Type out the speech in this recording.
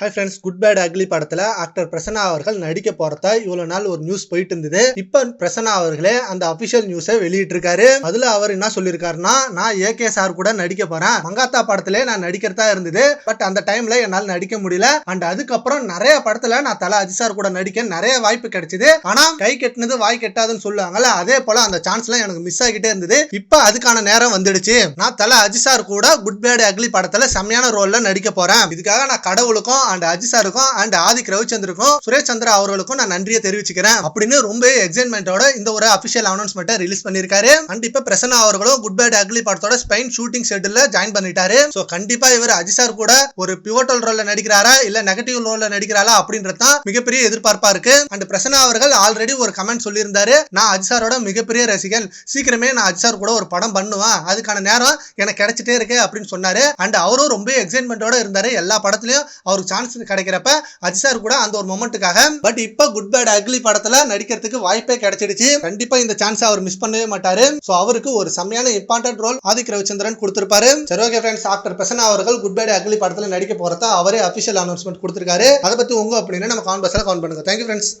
Hi friends good bad ugly படத்தில் actor Prasanna அவர்கள் நடிக்க போறதா இவ்வளோ நாள் ஒரு நியூஸ் போயிட்டு இருந்தது இப்போ பிரசன்னா அவர்களே அந்த அஃபிஷியல் நியூஸை வெளியிட்டிருக்காரு. அதில் அவர் என்ன சொல்லியிருக்காருன்னா நான் ஏகே சார் கூட நடிக்க போறேன். மங்காத்தா படத்திலே நான் நடிக்கிறதா இருந்தது. பட் அந்த டைம்ல என்னால் நடிக்க முடியல. அண்ட் அதுக்கப்புறம் நிறைய படத்தில் நான் தலை அஜி சார் கூட நடிக்க நிறைய வாய்ப்பு கிடைச்சது. ஆனால் கை கெட்டினது வாய் கெட்டாதுன்னு சொல்லுவாங்கல்ல அதே போல அந்த சான்ஸ்லாம் எனக்கு மிஸ் ஆகிட்டே இருந்தது. இப்போ அதுக்கான நேரம் வந்துடுச்சு. நான் தலை அஜி சார் கூட குட் பேட் அக்லி படத்தில் செம்மையான ரோலில் நடிக்க போறேன். இதுக்காக நான் கடவுளுக்கும் அண்ட் அஜித் சாருக்கும் அண்ட் ஆதிக் ரவிச்சந்திருக்கும் சுரேஷ் சந்திரா அவர்களுக்கும் நான் நன்றியை தெரிவிச்சுக்கிறேன் அப்படின்னு ரொம்ப எக்ஸைட்மெண்டோட இந்த ஒரு அபிஷியல் அனௌன்ஸ்மெண்ட்டை ரிலீஸ் பண்ணிருக்காரு அண்ட் இப்ப பிரசன்னா அவர்களும் குட் பேட் அக்லி படத்தோட ஸ்பெயின் ஷூட்டிங் ஷெட்யூல்ல ஜாயின் பண்ணிட்டாரு. சோ கண்டிப்பா இவர் அஜித் சார் கூட ஒரு பிவோட்டல் ரோல்ல நடிக்கிறாரா இல்ல நெகட்டிவ் ரோல்ல நடிக்கிறாரா அப்படின்றது தான் மிகப்பெரிய எதிர்பார்ப்பா இருக்கு. அண்ட் பிரசன்னா அவர்கள் ஆல்ரெடி ஒரு கமெண்ட் சொல்லியிருந்தாரு. நான் அஜித் சாரோட மிகப்பெரிய ரசிகன். சீக்கிரமே நான் அஜித் சார் கூட ஒரு படம் பண்ணுவேன். அதுக்கான நேரம் எனக்கு கிடைச்சிட்டே இருக்கு அப்படின்னு சொன்னாரு. அண்ட் அவரும் ரொம்ப எக்ஸைட்மெண்டோட இருந்தாரு. எல்லா படத்துலயும் அவருக்கு சான்ஸ் கிடைக்கிறப்ப அஜித் சார் கூட அந்த ஒரு மொமெண்ட்டுக்காக பட் இப்போ குட் பேட் அக்லி படத்துல நடிக்கிறதுக்கு வாய்ப்பே கிடைச்சிடுச்சு. கண்டிப்பா இந்த சான்ஸ் அவர் மிஸ் பண்ணவே மாட்டாரு. ஸோ அவருக்கு ஒரு செம்மையான இம்பார்ட்டன்ட் ரோல் ஆதிக் ரவிச்சந்திரன் கொடுத்திருப்பாரு. சரி ஓகே ஃப்ரெண்ட்ஸ் ஆஃப்டர் பிரசன்னா அவர்கள் குட் பேட் அக்லி படத்துல நடிக்க போறதா அவரே அபிஷியல் அனௌன்ஸ்மெண்ட் கொடுத்திருக்காரு. அதை பத்தி உங்க அப்படின்னு நம்ம கான்பர்ஸ்ல கவுண்ட் பண்ணுங்க. Thank you friends